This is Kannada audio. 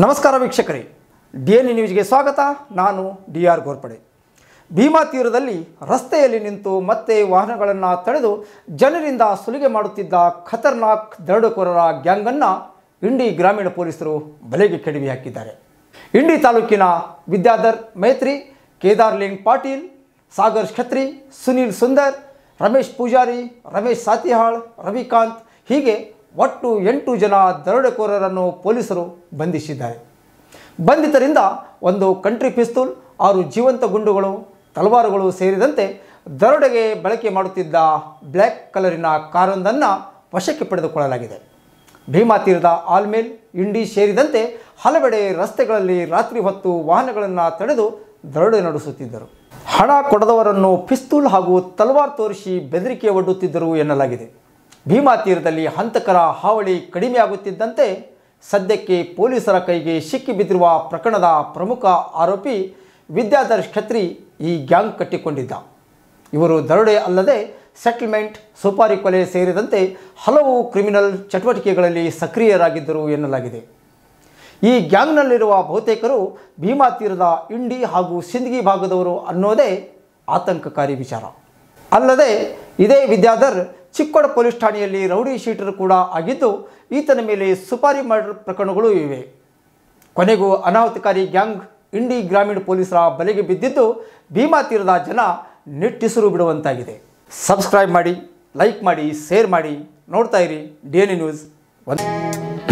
ನಮಸ್ಕಾರ ವೀಕ್ಷಕರೇ. ಡಿ ಎನ್ ನ್ಯೂಸ್ಗೆ ಸ್ವಾಗತ. ನಾನು ಡಿ ಆರ್ ಗೋರ್ಪಡೆ. ಭೀಮಾ ತೀರದಲ್ಲಿ ರಸ್ತೆಯಲ್ಲಿ ನಿಂತು ಮತ್ತೆ ವಾಹನಗಳನ್ನು ತಡೆದು ಜನರಿಂದ ಸುಲಿಗೆ ಮಾಡುತ್ತಿದ್ದ ಖತರ್ನಾಕ್ ದರೋಡೆಕೋರರ ಗ್ಯಾಂಗನ್ನು ಇಂಡಿ ಗ್ರಾಮೀಣ ಪೊಲೀಸರು ಬಲೆಗೆ ಕೆಡವಿ ಹಾಕಿದ್ದಾರೆ. ಇಂಡಿ ತಾಲೂಕಿನ ವಿದ್ಯಾಧರ್ ಮೈತ್ರಿ, ಕೇದಾರ್ ಲಿಂಗ್ ಪಾಟೀಲ್, ಸಾಗರ್ ಛತ್ರಿ, ಸುನೀಲ್ ಸುಂದರ್, ರಮೇಶ್ ಪೂಜಾರಿ, ರಮೇಶ್ ಸಾತಿಹಾಳ್, ರವಿಕಾಂತ್ ಹೀಗೆ ಒಟ್ಟು ಎಂಟು ಜನ ದರೋಡೆಕೋರರನ್ನು ಪೊಲೀಸರು ಬಂಧಿಸಿದ್ದಾರೆ. ಬಂಧಿತರಿಂದ ಒಂದು ಕಂಟ್ರಿ ಪಿಸ್ತೂಲ್, ಆರು ಜೀವಂತ ಗುಂಡುಗಳು, ತಲವಾರುಗಳು ಸೇರಿದಂತೆ ದರೋಡೆಗೆ ಬಳಕೆ ಮಾಡುತ್ತಿದ್ದ ಬ್ಲ್ಯಾಕ್ ಕಲರಿನ ಕಾರೊಂದನ್ನು ವಶಕ್ಕೆ ಪಡೆದುಕೊಳ್ಳಲಾಗಿದೆ. ಭೀಮಾ ತೀರದ ಆಲ್ಮೇಲ್, ಇಂಡಿ ಸೇರಿದಂತೆ ಹಲವೆಡೆ ರಸ್ತೆಗಳಲ್ಲಿ ರಾತ್ರಿ ಹೊತ್ತು ವಾಹನಗಳನ್ನು ತಡೆದು ದರೋಡೆ ನಡೆಸುತ್ತಿದ್ದರು. ಹಣ ಕೊಡದವರನ್ನು ಪಿಸ್ತೂಲ್ ಹಾಗೂ ತಲವಾರ್ ತೋರಿಸಿ ಬೆದರಿಕೆ ಒಡ್ಡುತ್ತಿದ್ದರು ಎನ್ನಲಾಗಿದೆ. ಭೀಮಾ ತೀರದಲ್ಲಿ ಹಂತಕರ ಹಾವಳಿ ಕಡಿಮೆಯಾಗುತ್ತಿದ್ದಂತೆ ಸದ್ಯಕ್ಕೆ ಪೊಲೀಸರ ಕೈಗೆ ಸಿಕ್ಕಿ ಬಿದ್ದಿರುವ ಪ್ರಕರಣದ ಪ್ರಮುಖ ಆರೋಪಿ ವಿದ್ಯಾಧರ್ ಛತ್ರಿ ಈ ಗ್ಯಾಂಗ್ ಕಟ್ಟಿಕೊಂಡಿದ್ದ. ಇವರು ದರೋಡೆ ಅಲ್ಲದೆ ಸೆಟಲ್ಮೆಂಟ್, ಸುಪಾರಿ ಕೊಲೆ ಸೇರಿದಂತೆ ಹಲವು ಕ್ರಿಮಿನಲ್ ಚಟುವಟಿಕೆಗಳಲ್ಲಿ ಸಕ್ರಿಯರಾಗಿದ್ದರು ಎನ್ನಲಾಗಿದೆ. ಈ ಗ್ಯಾಂಗ್ನಲ್ಲಿರುವ ಬಹುತೇಕರು ಭೀಮಾ ತೀರದ ಇಂಡಿ ಹಾಗೂ ಸಿಂದಗಿ ಭಾಗದವರು ಅನ್ನೋದೇ ಆತಂಕಕಾರಿ ವಿಚಾರ. ಅಲ್ಲದೆ ಇದೇ ವಿದ್ಯಾಧರ್ ಚಿಕ್ಕೋಡ ಪೊಲೀಸ್ ಠಾಣೆಯಲ್ಲಿ ರೌಡಿ ಶೀಟರ್ ಕೂಡ ಆಗಿದ್ದು, ಈತನ ಮೇಲೆ ಸುಪಾರಿ ಮರ್ಡರ್ ಪ್ರಕರಣಗಳು ಇವೆ. ಕೊನೆಗೂ ಅನಾಹುತಕಾರಿ ಗ್ಯಾಂಗ್ ಇಂಡಿ ಗ್ರಾಮೀಣ ಪೊಲೀಸರ ಬಲೆಗೆ ಬಿದ್ದಿದ್ದು, ಭೀಮಾ ತೀರದ ಜನ ನಿಟ್ಟಿಸಿರು ಬಿಡುವಂತಾಗಿದೆ. ಸಬ್ಸ್ಕ್ರೈಬ್ ಮಾಡಿ, ಲೈಕ್ ಮಾಡಿ, ಶೇರ್ ಮಾಡಿ ನೋಡ್ತಾ ಇರಿ ಡಿ ಎನ್ ನ್ಯೂಸ್. ಒಂದು